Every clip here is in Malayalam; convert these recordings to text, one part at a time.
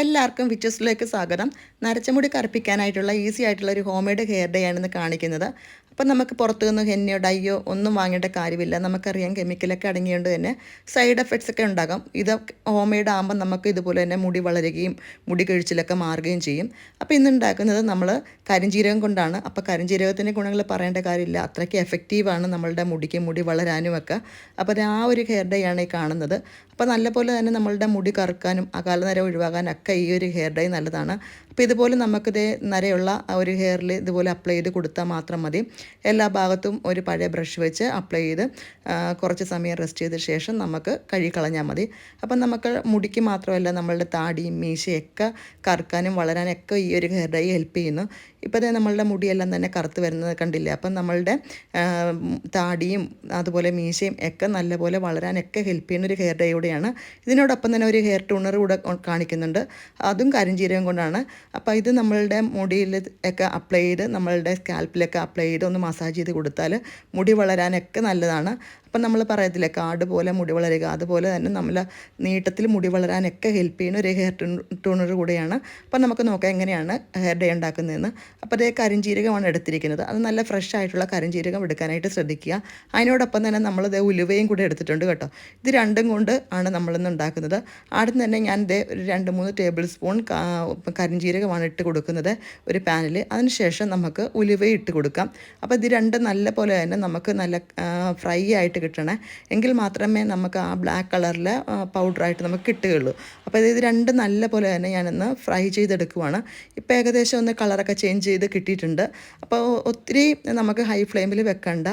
എല്ലാവർക്കും വിറ്റസിലേക്ക് സ്വാഗതം. നരച്ചമുടി കറുപ്പിക്കാനായിട്ടുള്ള ഈസി ആയിട്ടുള്ള ഒരു ഹോം മെയ്ഡ് ഹെയർ ഡേ ആണെന്ന് കാണിക്കുന്നത്. അപ്പം നമുക്ക് പുറത്തു നിന്ന് ഹെന്നയോ ഡൈയോ ഒന്നും വാങ്ങേണ്ട കാര്യമില്ല. നമുക്കറിയാം കെമിക്കലൊക്കെ അടങ്ങിയോണ്ട് തന്നെ സൈഡ് എഫക്ട്സ് ഒക്കെ ഉണ്ടാകും. ഇത് ഹോം മെയ്ഡ് ആകുമ്പോൾ നമുക്ക് ഇതുപോലെ തന്നെ മുടി വളരുകയും മുടി കഴിച്ചിലൊക്കെ മാറുകയും ചെയ്യും. അപ്പോൾ ഇന്ന് ഉണ്ടാക്കുന്നത് നമ്മൾ കരിഞ്ജീരകം കൊണ്ടാണ്. അപ്പോൾ കരിഞ്ജീരകത്തിന്റെ ഗുണങ്ങൾ പറയേണ്ട കാര്യമില്ല. അത്രയ്ക്ക് എഫക്റ്റീവാണ് നമ്മളുടെ മുടിക്ക് മുടി വളരാനും ഒക്കെ അപ്പോൾ ആ ഒരു ഹെയർ ഡേ ആണ് ഈ കാണുന്നത്. അപ്പോൾ നല്ലപോലെ തന്നെ നമ്മളുടെ മുടി കറുക്കാനും അകാലനര ഒഴിവാകാനൊക്കെ ഈ ഒരു ഹെയർ ഡൈ നല്ലതാണ്. അപ്പോൾ ഇതുപോലെ നമുക്കിത് നരയുള്ള ആ ഒരു ഹെയറിൽ ഇതുപോലെ അപ്ലൈ ചെയ്ത് കൊടുത്താൽ മാത്രം മതി. എല്ലാ ഭാഗത്തും ഒരു പഴയ ബ്രഷ് വെച്ച് അപ്ലൈ ചെയ്ത് കുറച്ച് സമയം റെസ്റ്റ് ചെയ്ത ശേഷം നമുക്ക് കഴുകിക്കളഞ്ഞാൽ മതി. അപ്പം നമുക്ക് മുടിക്ക് മാത്രമല്ല നമ്മളുടെ താടിയും മീശയൊക്കെ കറുക്കാനും വളരാനൊക്കെ ഈ ഒരു ഹെയർ ഡൈ ഹെൽപ്പ് ചെയ്യുന്നു. ഇപ്പോൾ നമ്മളുടെ മുടിയെല്ലാം തന്നെ കറുത്ത് വരുന്നത് കണ്ടില്ലേ? അപ്പം നമ്മളുടെ താടിയും അതുപോലെ മീശയും ഒക്കെ നല്ലപോലെ വളരാനൊക്കെ ഹെൽപ്പ് ചെയ്യുന്ന ഒരു ഹെയർ ഡേയോടെയാണ് ഇതിനോടൊപ്പം തന്നെ ഒരു ഹെയർ ടൂണർ കൂടെ കാണിക്കുന്നുണ്ട്. അതും കരിഞ്ചീരകം കൊണ്ടാണ്. അപ്പോൾ ഇത് നമ്മളുടെ മുടിയിൽ ഒക്കെ അപ്ലൈ ചെയ്ത് നമ്മളുടെ സ്കാൽപ്പിലൊക്കെ അപ്ലൈ ചെയ്ത് ഒന്ന് മസാജ് ചെയ്ത് കൊടുത്താൽ മുടി വളരാനൊക്കെ നല്ലതാണ്. അപ്പം നമ്മൾ പറയത്തില്ലേ കാട് പോലെ മുടി വളരുക അതുപോലെ തന്നെ നമ്മൾ നീട്ടത്തിൽ മുടി വളരാനൊക്കെ ഹെൽപ്പ് ചെയ്യുന്ന ഒരു ഹെയർ ടൂണർ കൂടെയാണ്. അപ്പം നമുക്ക് നോക്കാം എങ്ങനെയാണ് ഹെയർ ഡേ ഉണ്ടാക്കുന്നതെന്ന്. അപ്പോൾ അതേ കരിഞ്ജീരകമാണ് എടുത്തിരിക്കുന്നത്. അത് നല്ല ഫ്രഷ് ആയിട്ടുള്ള കരിഞ്ജീരകം എടുക്കാനായിട്ട് ശ്രദ്ധിക്കുക. അതിനോടൊപ്പം തന്നെ നമ്മൾ ഇതേ ഉലുവയും കൂടെ എടുത്തിട്ടുണ്ട് കേട്ടോ. ഇത് രണ്ടും കൊണ്ട് ആണ് നമ്മളിന്ന് ഉണ്ടാക്കുന്നത്. ആദ്യം തന്നെ ഞാൻ ഇതേ ഒരു രണ്ട് മൂന്ന് ടേബിൾ സ്പൂൺ കരിഞ്ജീരകമാണ് ഇട്ട് കൊടുക്കുന്നത് ഒരു പാനിൽ അതിനുശേഷം നമുക്ക് ഉലുവ ഇട്ട് കൊടുക്കാം. അപ്പോൾ ഇത് രണ്ട് നല്ല പോലെ തന്നെ നമുക്ക് നല്ല ഫ്രൈ ആയിട്ട് കിട്ടണേ. എങ്കിൽ മാത്രമേ നമുക്ക് ആ ബ്ലാക്ക് കളറിൽ പൗഡറായിട്ട് നമുക്ക് കിട്ടുകയുള്ളൂ. അപ്പോൾ ഇത് രണ്ട് നല്ല പോലെ തന്നെ ഞാനൊന്ന് ഫ്രൈ ചെയ്തെടുക്കുവാണ്. ഇപ്പോൾ ഏകദേശം ഒന്ന് കളറൊക്കെ ചേഞ്ച് ചെയ്ത് കിട്ടിയിട്ടുണ്ട്. അപ്പോൾ ഒത്തിരി നമുക്ക് ഹൈ ഫ്ലെയിമിൽ വെക്കണ്ട.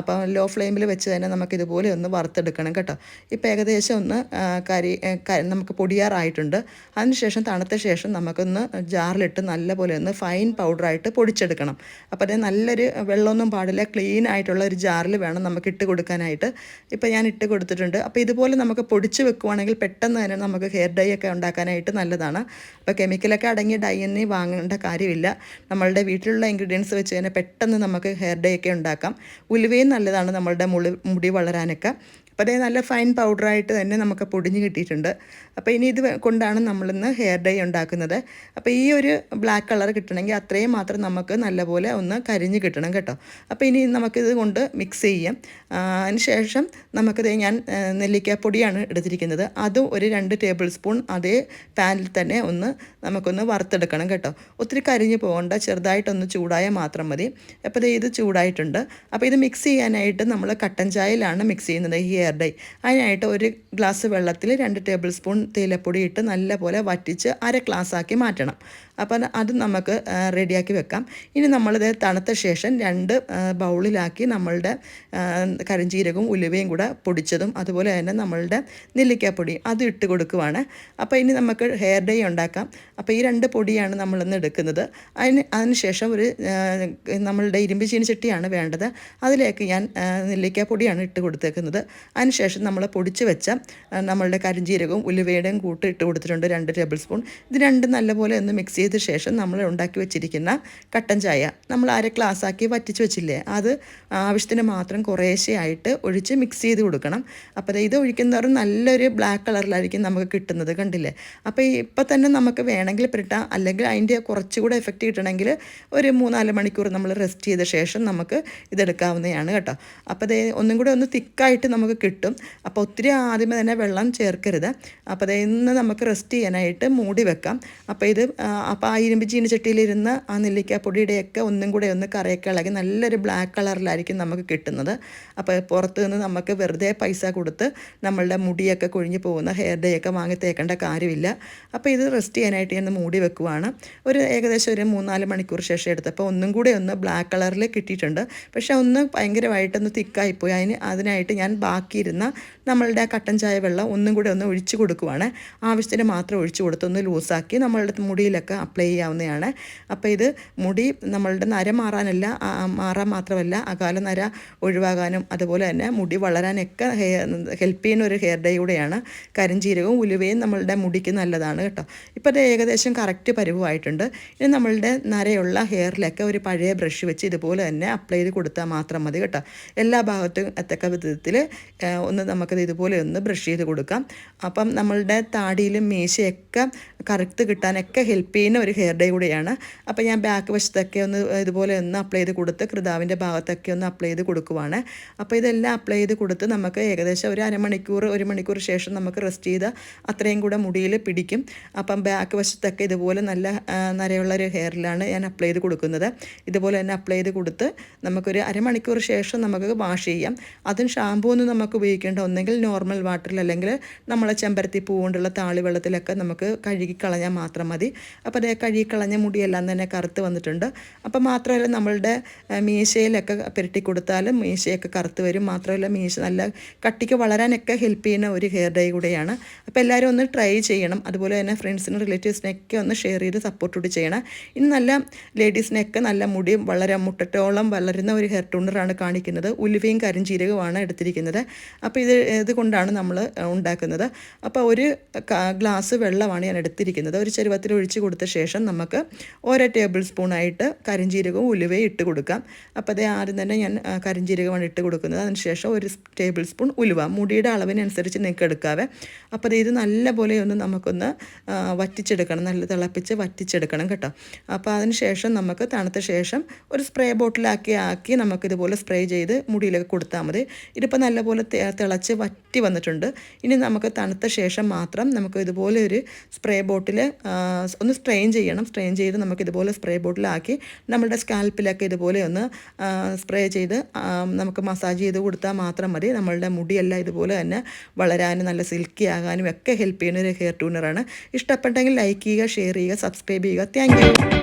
അപ്പോൾ ലോ ഫ്ലെയിമിൽ വെച്ച് തന്നെ നമുക്ക് ഇതുപോലെ ഒന്ന് വറുത്തെടുക്കണം കേട്ടോ. ഇപ്പോൾ ഏകദേശം ഒന്ന് കരി നമുക്ക് പൊടിയാറായിട്ടുണ്ട്. അതിനുശേഷം തണുത്ത ശേഷം നമുക്കൊന്ന് ജാറിലിട്ട് നല്ല പോലെ ഒന്ന് ഫൈൻ പൗഡറായിട്ട് പൊടിച്ചെടുക്കണം. അപ്പോൾ അത് നല്ലൊരു വെള്ളമൊന്നും പാടില്ല. ക്ലീൻ ആയിട്ടുള്ള ഒരു ജാറിൽ വേണം നമുക്ക് ഇട്ട് കൊടുക്കാനായിട്ട്. ഇപ്പോൾ ഞാൻ ഇട്ട് കൊടുത്തിട്ടുണ്ട്. അപ്പോൾ ഇതുപോലെ നമുക്ക് പൊടിച്ച് വെക്കുവാണെങ്കിൽ പെട്ടെന്ന് തന്നെ നമുക്ക് ഹെയർ ഡൈ ഒക്കെ ഉണ്ടാക്കാനായിട്ട് നല്ലതാണ്. അപ്പോൾ കെമിക്കലൊക്കെ അടങ്ങിയ ഡൈ എന്നീ വാങ്ങേണ്ട കാര്യമില്ല. നമ്മളുടെ വീട്ടിലുള്ള ഇൻഗ്രീഡിയൻസ് വെച്ച് തന്നെ പെട്ടെന്ന് നമുക്ക് ഹെയർ ഡൈ ഒക്കെ ഉണ്ടാക്കാം. ഉലുവയും നല്ലതാണ് നമ്മളുടെ മുളി മുടി വളരാനൊക്കെ. അപ്പോൾ അതേ നല്ല ഫൈൻ പൗഡറായിട്ട് തന്നെ നമുക്ക് പൊടിഞ്ഞ് കിട്ടിയിട്ടുണ്ട്. അപ്പോൾ ഇനി ഇത് കൊണ്ടാണ് നമ്മളിന്ന് ഹെയർ ഡൈ ഉണ്ടാക്കുന്നത്. അപ്പോൾ ഈ ഒരു ബ്ലാക്ക് കളർ കിട്ടണമെങ്കിൽ അത്രയും മാത്രം നമുക്ക് നല്ലപോലെ ഒന്ന് കരിഞ്ഞ് കിട്ടണം കേട്ടോ. അപ്പോൾ ഇനി നമുക്കിത് കൊണ്ട് മിക്സ് ചെയ്യാം. അതിനുശേഷം അതിന് ശേഷം നമുക്കിത് ഞാൻ നെല്ലിക്കപ്പൊടിയാണ് എടുത്തിരിക്കുന്നത്. അതും ഒരു രണ്ട് ടേബിൾ സ്പൂൺ അതേ പാനിൽ തന്നെ ഒന്ന് നമുക്കൊന്ന് വറുത്തെടുക്കണം കേട്ടോ. ഒത്തിരി കരിഞ്ഞ് പോകണ്ട ചെറുതായിട്ടൊന്ന് ചൂടായാൽ മാത്രം മതി. അപ്പോൾ ഇത് ചൂടായിട്ടുണ്ട്. അപ്പോൾ ഇത് മിക്സ് ചെയ്യാനായിട്ട് നമ്മൾ കട്ടൻ ചായയിലാണ് മിക്സ് ചെയ്യുന്നത് ഈ ഡൈ അതിനായിട്ട് ഒരു ഗ്ലാസ് വെള്ളത്തിൽ രണ്ട് ടേബിൾ സ്പൂൺ തേയിലപ്പൊടി ഇട്ട് നല്ലപോലെ വറ്റിച്ച് അര ഗ്ലാസ് ആക്കി മാറ്റണം. അപ്പോൾ അത് നമുക്ക് റെഡിയാക്കി വെക്കാം. ഇനി നമ്മളിത് തണുത്ത ശേഷം രണ്ട് ബൗളിലാക്കി നമ്മളുടെ കരിഞ്ചീരകവും ഉലുവയും കൂടെ പൊടിച്ചതും അതുപോലെ തന്നെ നമ്മളുടെ നെല്ലിക്കാപ്പൊടി അത് ഇട്ട് കൊടുക്കുവാണ്. അപ്പോൾ ഇനി നമുക്ക് ഹെയർ ഡേ ഉണ്ടാക്കാം. അപ്പോൾ ഈ രണ്ട് പൊടിയാണ് നമ്മളിന്ന് എടുക്കുന്നത്. അതിന് ശേഷം ഒരു നമ്മളുടെ ഇരുമ്പ് ചീനിച്ചട്ടിയാണ് വേണ്ടത്. അതിലേക്ക് ഞാൻ നെല്ലിക്കാപ്പൊടിയാണ് ഇട്ട് കൊടുത്തേക്കുന്നത്. അതിനുശേഷം നമ്മൾ പൊടിച്ച് വെച്ച നമ്മളുടെ കരിഞ്ചീരകവും ഉലുവയുടെയും കൂട്ട് ഇട്ട് കൊടുത്തിട്ടുണ്ട് രണ്ട് ടേബിൾ സ്പൂൺ. ഇത് രണ്ടും നല്ലപോലെ ഒന്ന് മിക്സ് ശേഷം നമ്മൾ ഉണ്ടാക്കി വെച്ചിരിക്കുന്ന കട്ടൻ ചായ. നമ്മൾ അര ഗ്ലാസ്സാക്കി വറ്റിച്ച് വെച്ചില്ലേ? അത് ആവശ്യത്തിന് മാത്രം കുറേശ്ശെയായിട്ട് ഒഴിച്ച് മിക്സ് ചെയ്ത് കൊടുക്കണം. അപ്പോൾ ഇത് ഒഴിക്കുന്നവർ നല്ലൊരു ബ്ലാക്ക് കളറിലായിരിക്കും നമുക്ക് കിട്ടുന്നത് കണ്ടില്ലേ? അപ്പോൾ ഇപ്പം തന്നെ നമുക്ക് വേണമെങ്കിൽ പുരട്ടാം അല്ലെങ്കിൽ അതിന്റെ കുറച്ചുകൂടെ എഫക്റ്റ് കിട്ടണമെങ്കിൽ ഒരു മൂന്നാൽ മണിക്കൂർ നമ്മൾ റെസ്റ്റ് ചെയ്ത ശേഷം നമുക്ക് ഇതെടുക്കാവുന്നതാണ് കേട്ടോ. അപ്പോൾ ദേ ഒന്നും കൂടെ ഒന്ന് തിക്കായിട്ട് നമുക്ക് കിട്ടും. അപ്പോൾ ഒത്തിരി ആദ്യമേ തന്നെ വെള്ളം ചേർക്കരുത്. അപ്പോൾ അതേ ഇന്ന് നമുക്ക് റെസ്റ്റ് ചെയ്യാനായിട്ട് മൂടി വെക്കാം. അപ്പോൾ ഇത് അപ്പോൾ ആ ഇരുമ്പ് ചട്ടിയിലിരുന്ന് ആ നെല്ലിക്കാപ്പൊടിയുടെയൊക്കെ ഒന്നും കൂടെ ഒന്ന് കറിയൊക്കെ ഇളകി നല്ലൊരു ബ്ലാക്ക് കളറിലായിരിക്കും നമുക്ക് കിട്ടുന്നത്. അപ്പോൾ പുറത്തു നിന്ന് നമുക്ക് വെറുതെ പൈസ കൊടുത്ത് നമ്മളുടെ മുടിയൊക്കെ കൊഴിഞ്ഞു പോകുന്ന ഹെയർ ഡേ ഒക്കെ വാങ്ങി തേക്കേണ്ട കാര്യമില്ല. അപ്പോൾ ഇത് റെസ്റ്റ് ചെയ്യാനായിട്ട് ഞാൻ മൂടി വെക്കുവാണ്. ഒരു ഏകദേശം ഒരു മൂന്നാൽ മണിക്കൂർ ശേഷം എടുത്തപ്പോൾ ഒന്നും കൂടെ ഒന്ന് ബ്ലാക്ക് കളറിൽ കിട്ടിയിട്ടുണ്ട്. പക്ഷേ ഒന്ന് ഭയങ്കരമായിട്ടൊന്ന് തിക്കായിപ്പോയി. അതിന് അതിനായിട്ട് ഞാൻ ബാക്കിയിരുന്ന നമ്മളുടെ കട്ടൻ ചായ വെള്ളം ഒന്നും കൂടെ ഒന്ന് ഒഴിച്ചു കൊടുക്കുവാണ്. ആവശ്യത്തിന് മാത്രം ഒഴിച്ചു കൊടുത്ത് ഒന്ന് ലൂസാക്കി നമ്മളുടെ മുടിയിലൊക്കെ അപ്ലൈ ചെയ്യാവുന്നതാണ്. അപ്പോൾ ഇത് മുടി നമ്മളുടെ നര മാറാനല്ല മാറാൻ മാത്രമല്ല അകാല നര ഒഴിവാകാനും അതുപോലെ തന്നെ മുടി വളരാനൊക്കെ ഹെയർ ഹെൽപ്പ് ചെയ്യുന്ന ഒരു ഹെയർ ഡേ കൂടെയാണ്. കരിഞ്ചീരകവും ഉലുവയും നമ്മളുടെ മുടിക്ക് നല്ലതാണ് കേട്ടോ. ഇപ്പോൾ അത് ഏകദേശം കറക്റ്റ് പരിവുമായിട്ടുണ്ട്. ഇനി നമ്മളുടെ നരയുള്ള ഹെയറിലൊക്കെ ഒരു പഴയ ബ്രഷ് വെച്ച് ഇതുപോലെ തന്നെ അപ്ലൈ ചെയ്ത് കൊടുത്താൽ മാത്രം മതി കേട്ടോ. എല്ലാ ഭാഗത്തും എത്തക്ക വിധത്തിൽ ഒന്ന് നമുക്കത് ഇതുപോലെ ഒന്ന് ബ്രഷ് ചെയ്ത് കൊടുക്കാം. അപ്പം നമ്മളുടെ താടിയിലും മീശയൊക്കെ കറുത്ത് കിട്ടാനൊക്കെ ഹെൽപ്പ് ചെയ്യുന്ന ഒരു ഹെയർ ഡേ കൂടിയാണ്. അപ്പോൾ ഞാൻ ബാക്ക് വശത്തൊക്കെ ഒന്ന് ഇതുപോലെ ഒന്ന് അപ്ലൈ ചെയ്ത് കൊടുത്ത് കൃതാവിന്റെ ഭാഗത്തൊക്കെ ഒന്ന് അപ്ലൈ ചെയ്ത് കൊടുക്കുവാണ്. അപ്പോൾ ഇതെല്ലാം അപ്ലൈ ചെയ്ത് കൊടുത്ത് നമുക്ക് ഏകദേശം ഒരു അരമണിക്കൂർ ഒരു മണിക്കൂർ ശേഷം നമുക്ക് റെസ്റ്റ് ചെയ്ത് അത്രയും കൂടെ മുടിയിൽ പിടിക്കും. അപ്പം ബാക്ക് വശത്തൊക്കെ ഇതുപോലെ നല്ല നിരയുള്ള ഒരു ഹെയറിലാണ് ഞാൻ അപ്ലൈ ചെയ്ത് കൊടുക്കുന്നത്. ഇതുപോലെ തന്നെ അപ്ലൈ ചെയ്ത് കൊടുത്ത് നമുക്കൊരു അരമണിക്കൂർ ശേഷം നമുക്ക് വാഷ് ചെയ്യാം. അതും ഷാമ്പൂ ഒന്നും നമുക്ക് ഉപയോഗിക്കേണ്ട ഒന്നെങ്കിൽ നോർമൽ വാട്ടറിൽ അല്ലെങ്കിൽ നമ്മളെ ചെമ്പരത്തി പൂ കൊണ്ടുള്ള താളി വെള്ളത്തിലൊക്കെ നമുക്ക് കഴുകി കളഞ്ഞാൽ മാത്രം മതി. അപ്പോൾ അതേ കഴുകി കളഞ്ഞ മുടിയെല്ലാം തന്നെ കറുത്ത് വന്നിട്ടുണ്ട്. അപ്പം മാത്രമല്ല നമ്മളുടെ മീശയിലൊക്കെ പുരട്ടി കൊടുത്താലും മീശയൊക്കെ കറുത്ത് വരും. മാത്രമല്ല മീശ നല്ല കട്ടിക്ക് വളരാനൊക്കെ ഹെൽപ്പ് ചെയ്യുന്ന ഒരു ഹെയർ ഡൈ കൂടെയാണ്. അപ്പോൾ എല്ലാവരും ഒന്ന് ട്രൈ ചെയ്യണം. അതുപോലെ തന്നെ ഫ്രണ്ട്സിനും റിലേറ്റീവ്സിനൊക്കെ ഒന്ന് ഷെയർ ചെയ്ത് സപ്പോർട്ട് കൂടി ചെയ്യണം. ഇനി നല്ല ലേഡീസിനൊക്കെ നല്ല മുടി വളരെ മുട്ടറ്റോളം വളരുന്ന ഒരു ഹെയർ ടൂണറാണ് കാണിക്കുന്നത്. ഉലുവയും കരിഞ്ചീരകവുമാണ് എടുത്തിരിക്കുന്നത്. അപ്പോൾ ഇത് ഇതുകൊണ്ടാണ് നമ്മൾ ഉണ്ടാക്കുന്നത്. അപ്പോൾ ഒരു ഗ്ലാസ് വെള്ളമാണ് ഞാൻ എടുത്തിരിക്കുന്നത്. ഒരു ചെരുവത്തിൽ ഒഴിച്ച് കൊടുത്ത ശേഷം നമുക്ക് ഓരോ ടേബിൾ സ്പൂണായിട്ട് കരിഞ്ചീരകവും ഉലുവയും ഇട്ട് കൊടുക്കാം. അപ്പോൾ അതേ ആദ്യം തന്നെ ഞാൻ കരിഞ്ചീരകമാണ് ഇട്ട് കൊടുക്കുന്നത്. അതിനുശേഷം ഒരു ടേബിൾ സ്പൂൺ ഉലുവ. മുടിയുടെ അളവിനനുസരിച്ച് നിങ്ങൾക്ക് എടുക്കാവേ. അപ്പോൾ ഇത് നല്ലപോലെ ഒന്ന് നമുക്കൊന്ന് വറ്റിച്ചെടുക്കണം. നല്ല തിളപ്പിച്ച് വറ്റിച്ചെടുക്കണം കേട്ടോ. അപ്പോൾ അതിന് ശേഷം നമുക്ക് തണുത്ത ശേഷം ഒരു സ്പ്രേ ബോട്ടിലാക്കി ആക്കി നമുക്കിതുപോലെ സ്പ്രേ ചെയ്ത് മുടിയിലൊക്കെ കൊടുത്താൽ മതി. ഇതിപ്പോൾ നല്ലപോലെ തിളച്ച് വറ്റി വന്നിട്ടുണ്ട്. ഇനി നമുക്ക് തണുത്ത ശേഷം മാത്രം നമുക്ക് ഇതുപോലെ ഒരു സ്പ്രേ ബോട്ടിൽ ഒന്ന് സ്ട്രെയിൻ ചെയ്യണം. സ്ട്രെയിൻ ചെയ്ത് നമുക്ക് ഇതുപോലെ സ്പ്രേ ബോട്ടിലാക്കി നമ്മുടെ സ്കാൽപ്പിലൊക്കെ ഇതുപോലെ ഒന്ന് സ്പ്രേ ചെയ്ത് നമുക്ക് മസാജ് ചെയ്ത് കൊടുത്താൽ മാത്രം മതി. നമ്മളുടെ മുടിയെല്ലാം ഇതുപോലെ തന്നെ വളരാനും നല്ല സിൽക്കി ആകാനും ഒക്കെ ഹെൽപ്പ് ചെയ്യുന്ന ഒരു ഹെയർ ട്യൂണറാണ്. ഇഷ്ടപ്പെട്ടെങ്കിൽ ലൈക്ക് ചെയ്യുക ഷെയർ ചെയ്യുക സബ്സ്ക്രൈബ് ചെയ്യുക. താങ്ക്